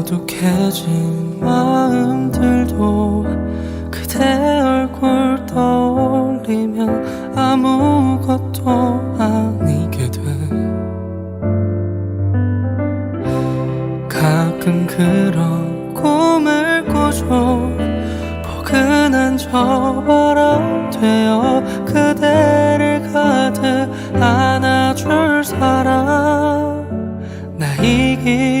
어둑해진 마음들도 그대 얼굴 떠올리면 아무것도 아니게 돼. 가끔 그런 꿈을 꾸죠. 포근한 저 바람 되어 그대를 가득 안아줄 사람. 나이길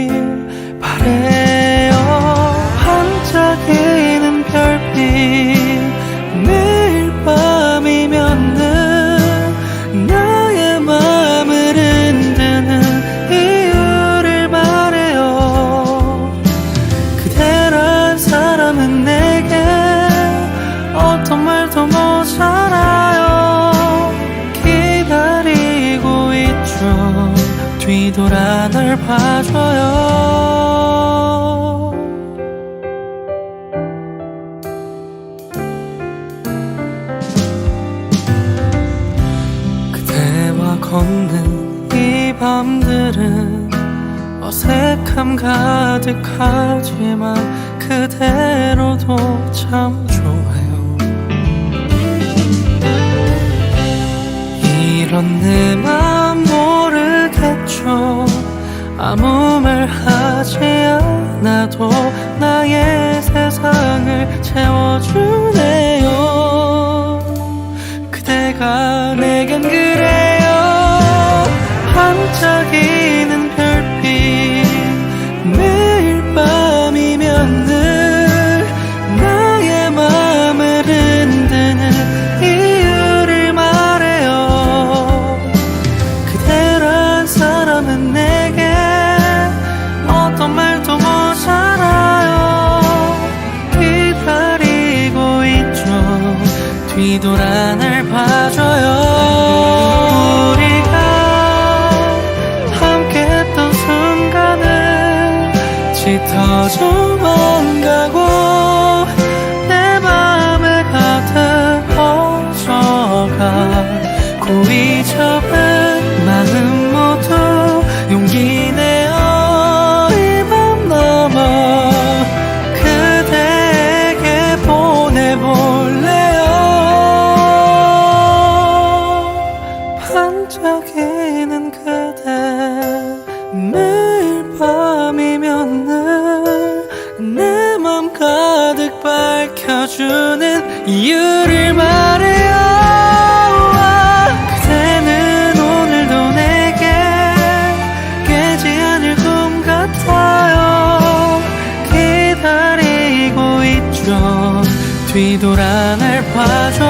뒤돌아 널 봐줘요. 그대와 걷는 이 밤들은 어색함 가득하지만 그대로도 참 좋아요. 이런 내맘 모르겠죠 아무 말 하지 않아도 나의 세상을 채워주네요. 그대가 내 뒤돌아 날 봐줘요. 우리가 함께 했던 순간을 짙어져만 가고 내 맘에 가득 퍼져가 고이 접은 뒤돌아 날 봐줘요